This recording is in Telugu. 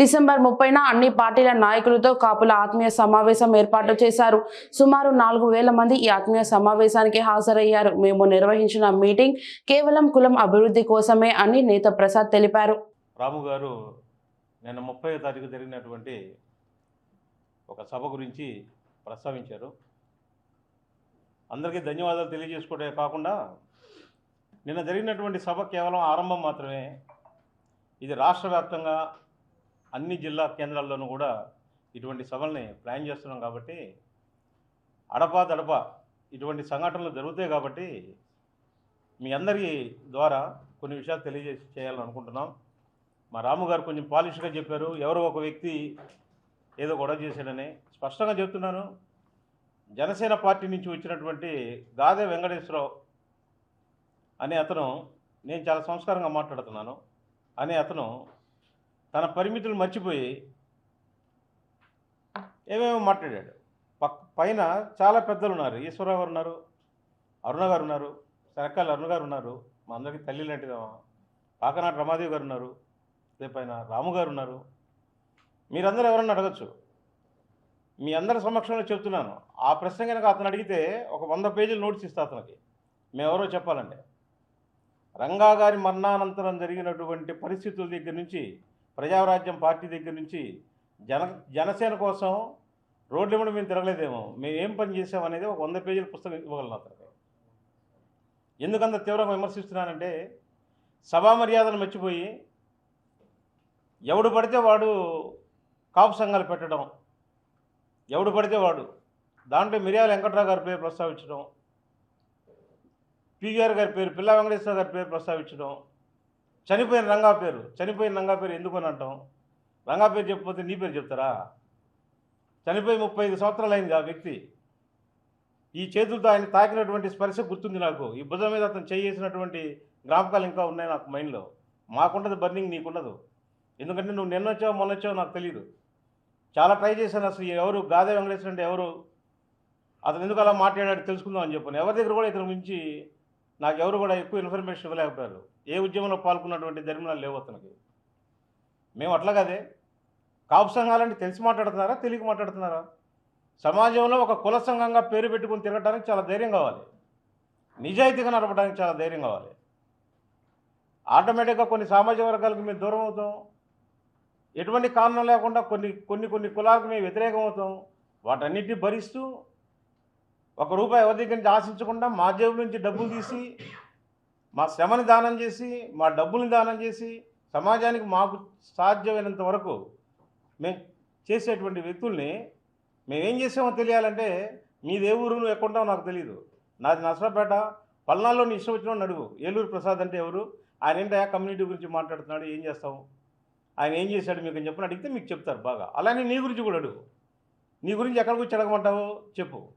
డిసెంబర్ ముప్పైన అన్ని పార్టీల నాయకులతో కాపుల ఆత్మీయ సమావేశం ఏర్పాటు చేశారు. సుమారు నాలుగు వేల మంది ఈ ఆత్మీయ సమావేశానికి హాజరయ్యారు. మేము నిర్వహించిన మీటింగ్ కేవలం కులం అభివృద్ధి కోసమే అని నేత ప్రసాద్ తెలిపారు. రాము గారు నిన్న ముప్పై తారీఖు జరిగినటువంటి ఒక సభ గురించి ప్రస్తావించారు. అందరికీ ధన్యవాదాలు తెలియజేసుకోవడమే కాకుండా నిన్న జరిగినటువంటి సభ కేవలం ఆరంభం మాత్రమే. ఇది రాష్ట్ర వ్యాప్తంగా అన్ని జిల్లా కేంద్రాల్లోనూ కూడా ఇటువంటి సభల్ని ప్లాన్ చేస్తున్నాం కాబట్టి అడపా దడప ఇటువంటి సంఘటనలు జరుగుతాయి కాబట్టి మీ అందరి ద్వారా కొన్ని విషయాలు తెలియజేసి చేయాలని అనుకుంటున్నాం. మా రాము గారు కొంచెం పాలిష్గా చెప్పారు. ఎవరో ఒక వ్యక్తి ఏదో గొడవ చేశాడని స్పష్టంగా చెప్తున్నాను. జనసేన పార్టీ నుంచి వచ్చినటువంటి గాదే వెంకటేశ్వరరావు అనే అతను నేను చాలా సంస్కారంగా మాట్లాడుతున్నాను అనే అతను తన పరిమితులు మర్చిపోయి ఏమేమో మాట్లాడాడు. పక్ పైన చాలా పెద్దలు ఉన్నారు ఈశ్వరరావు గారు ఉన్నారు అరుణ గారు ఉన్నారు శరకాల అరుణ గారు ఉన్నారు మా అందరికీ తల్లి లాంటిదా కాకనాటి రమాదేవి గారు ఉన్నారు రేపైన రాము గారు ఉన్నారు. మీరందరూ ఎవరన్నా అడగచ్చు. మీ అందరి సమక్షంలో చెప్తున్నాను. ఆ ప్రశ్న కనుక అతను అడిగితే ఒక వంద పేజీలు నోట్స్ ఇస్తా అతనికి. మేమెవరో చెప్పాలంటే రంగా గారి మరణానంతరం జరిగినటువంటి పరిస్థితుల దగ్గర నుంచి ప్రజారాజ్యం పార్టీ దగ్గర నుంచి జన జనసేన కోసం రోడ్ల మీద మేము తిరగలేదేమో. మేము ఏం పని చేసామనేది ఒక వంద పేజీల పుస్తకం ఇవ్వగలను అతనికి ఎందుకంత తీవ్రంగా విమర్శిస్తున్నానంటే సభా మర్యాదను మర్చిపోయి ఎవడు పడితే వాడు కాపు సంఘాలు పెట్టడం ఎవడు పడితే వాడు దాంట్లో మిరియాల వెంకట్రావు గారి పేరు ప్రస్తావించడం పివిఆర్ గారి పేరు పిల్ల వెంకటేశ్వర గారి పేరు ప్రస్తావించడం చనిపోయిన రంగా పేరు చనిపోయిన రంగా పేరు ఎందుకు అని అంటాం? రంగా పేరు చెప్పకపోతే నీ పేరు చెప్తారా? చనిపోయి ముప్పై ఐదు సంవత్సరాలు అయింది ఆ వ్యక్తి. ఈ చేతులతో ఆయన తాకినటువంటి స్పర్శ గుర్తుంది నాకు. ఈ భుజం మీద అతను చేసినటువంటి జ్ఞాపకాలు ఇంకా ఉన్నాయి నాకు మైండ్లో. మాకుండదు బర్నింగ్ నీకుండదు. ఎందుకంటే నువ్వు నిన్న వచ్చావు మొన్న నాకు తెలియదు చాలా ట్రై చేశాను అసలు ఎవరు గాదే వెంకటేశ్వర అంటే ఎవరు? అతను ఎందుకు అలా మాట్లాడాడు తెలుసుకుందాం అని చెప్పాను. ఎవరి దగ్గర కూడా ఇతను మించి నాకు ఎవరు కూడా ఎక్కువ ఇన్ఫర్మేషన్ ఇవ్వలేకపోయారు. ఏ ఉద్యమంలో పాల్గొన్నటువంటి ధర్మనాలు లేవు అతనికి. మేము అట్లా కదే. కాపు సంఘాలంటే తెలిసి మాట్లాడుతున్నారా తెలియక మాట్లాడుతున్నారా? సమాజంలో ఒక కుల సంఘంగా పేరు పెట్టుకుని తిరగడానికి చాలా ధైర్యం కావాలి. నిజాయితీగా నడపడానికి చాలా ధైర్యం కావాలి. ఆటోమేటిక్గా కొన్ని సామాజిక వర్గాలకు మేము దూరం అవుతాం. ఎటువంటి కారణం లేకుండా కొన్ని కొన్ని కొన్ని కులాలకు మేము వ్యతిరేకం అవుతాం. వాటన్నిటిని భరిస్తూ ఒక రూపాయి ఎవరి దగ్గర నుంచి ఆశించకుండా మా జేబు నుంచి డబ్బులు తీసి మా శ్రమని దానం చేసి మా డబ్బుల్ని దానం చేసి సమాజానికి మాకు సాధ్యమైనంత వరకు మేము చేసేటువంటి వ్యక్తుల్ని మేమేం చేసామో తెలియాలంటే మీదే ఊరు నువ్వు ఎక్కడుంటావో నాకు తెలియదు నాది నసరాపేట పల్నాల్లో నీ ఇష్టం వచ్చిన అడుగు. ఏలూరు ప్రసాద్ అంటే ఎవరు? ఆయన ఏంటో కమ్యూనిటీ గురించి మాట్లాడుతున్నాడు ఏం చేస్తావు? ఆయన ఏం చేశాడు మీకు అని చెప్పని అడిగితే మీకు చెప్తారు బాగా. అలానే నీ గురించి కూడా అడుగు. నీ గురించి ఎక్కడికి వచ్చి అడగమంటావు? చెప్పు.